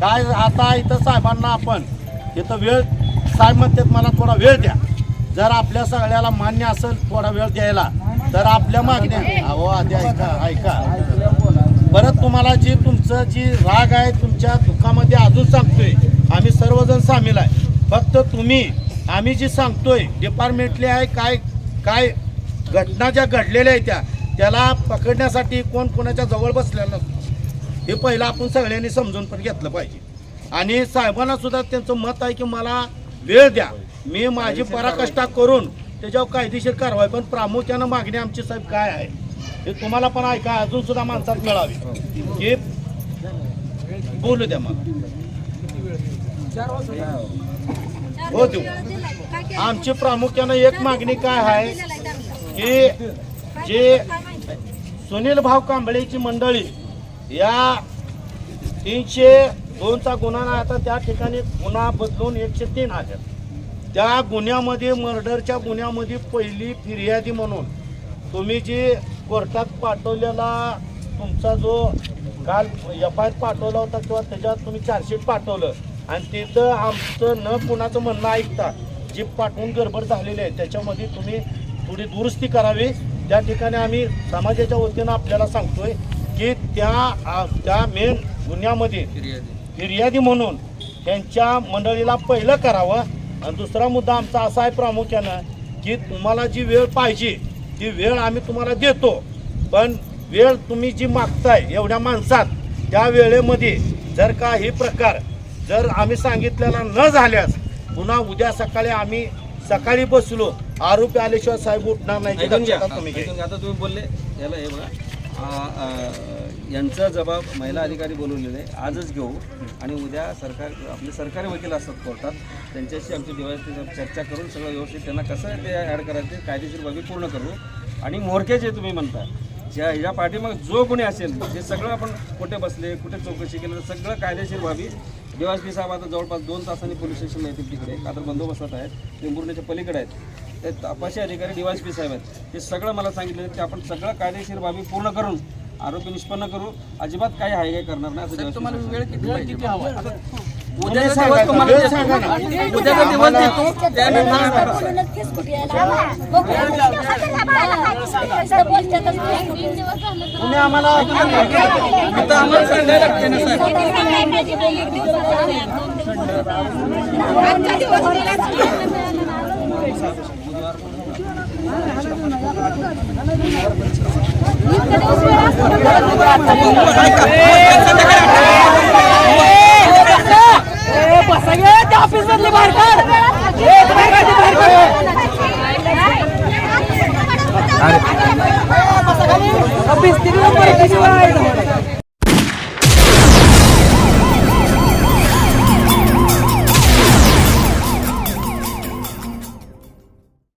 काय आता इथं साहेबांना आपण इथं वेळ साहेब म्हणतात मला थोडा वेळ द्या. जर आपल्या सगळ्याला मान्य असेल थोडा वेळ द्यायला तर आपल्या मागण्या अहो आधी ऐका ऐका. परत तुम्हाला जी तुमचं जी राग आहे तुमच्या दुःखामध्ये अजून सांगतोय आम्ही सर्वजण सामील आहे. फक्त तुम्ही आम्ही जी सांगतोय डिपार्टमेंटली आहे काय काय घटना ज्या घडलेल्या आहेत त्या त्याला पकडण्यासाठी कोण कोणाच्या जवळ बसलेला नसतो. हे पहिलं आपण सगळ्यांनी समजून पण घेतलं पाहिजे. आणि साहेबांना सुद्धा त्यांचं मत आहे की मला वेळ द्या. मी माझी पराकष्टा करून त्याच्यावर कायदेशीर कारवाई पण प्रामुख्यानं मागणी आमची साहेब काय आहे हे तुम्हाला पण ऐका अजून सुद्धा माणसात मिळावी. हे बोलू द्या मला. हो देऊ. आमची प्रामुख्यानं एक मागणी काय आहे की जे सुनील भाऊ कांबळेची मंडळी या तीनशे दोनचा गुन्हा नाही आता त्या ठिकाणी गुन्हा बदलून एकशे तीन आहे त्या गुन्ह्यामध्ये मर्डरच्या गुन्ह्यामध्ये पहिली फिर्यादी म्हणून तुम्ही जी कोर्टात पाठवलेला तुमचा जो काल एफ आय पाठवला होता किंवा त्याच्यात तुम्ही चार्जशीट पाठवलं आणि तिथं आमचं न कुणाचं म्हणणं ऐकता जी पाठवून गडबड झालेली आहे. त्याच्यामध्ये तुम्ही थोडी दुरुस्ती करावी. त्या ठिकाणी आम्ही समाजाच्या वतीनं आपल्याला सांगतोय की त्या त्या मेन गुन्ह्यामध्ये. फिर्यादी. म्हणून त्यांच्या मंडळीला पहिलं करावं. आणि दुसरा मुद्दा आमचा असा आहे प्रामुख्यानं की तुम्हाला जी वेळ पाहिजे ती वेळ आम्ही तुम्हाला देतो. पण वेळ तुम्ही जी मागताय एवढ्या माणसात त्या वेळेमध्ये जर का हे प्रकार जर आम्ही सांगितलेला न झाल्यास पुन्हा उद्या सकाळी आम्ही सकाळी बसलो आरोपी आल्याशिवाय साहेब उठणार नाही. आता तुम्ही बोलले याला हे बघा. यांचा जबाब महिला अधिकारी बोलवलेले आहे. आजच घेऊ. आणि उद्या सरकार आपले सरकारी वकील असतात कोर्टात त्यांच्याशी आमची दिवाळी चर्चा करून सगळं व्यवस्थित त्यांना कसं ते ॲड करायचं कायदेशीर बाबी पूर्ण करू. आणि मोरके जे तुम्ही म्हणता ज्या ह्या पाठीमाग जो कोणी असेल जे सगळं आपण कुठे बसले कुठे चौकशी केलं सगळं कायदेशीर बाबी देवासपी साहेब आता जवळपास दोन तासांनी पोलीस स्टेशनला येतील तिकडे. का तर बंदोबस्तात आहेत. टेंभुर्णीच्या पलीकडे आहेत. ते तपासी अधिकारी डीवायसपी साहेब आहेत. ते सगळं मला सांगितलं की आपण सगळं कायदेशीर बाबी पूर्ण करून आरोपी निष्पन्न करू. अजिबात काही आहे काय करणार नाही असं तुम्हाला वेळ किती ना. उद्याचा दिवस देतो. त्यानंतर तुम्ही आम्हाला आता आम्हाला सांगायला लागते ना साहेब. Habis tidur apa itu sih?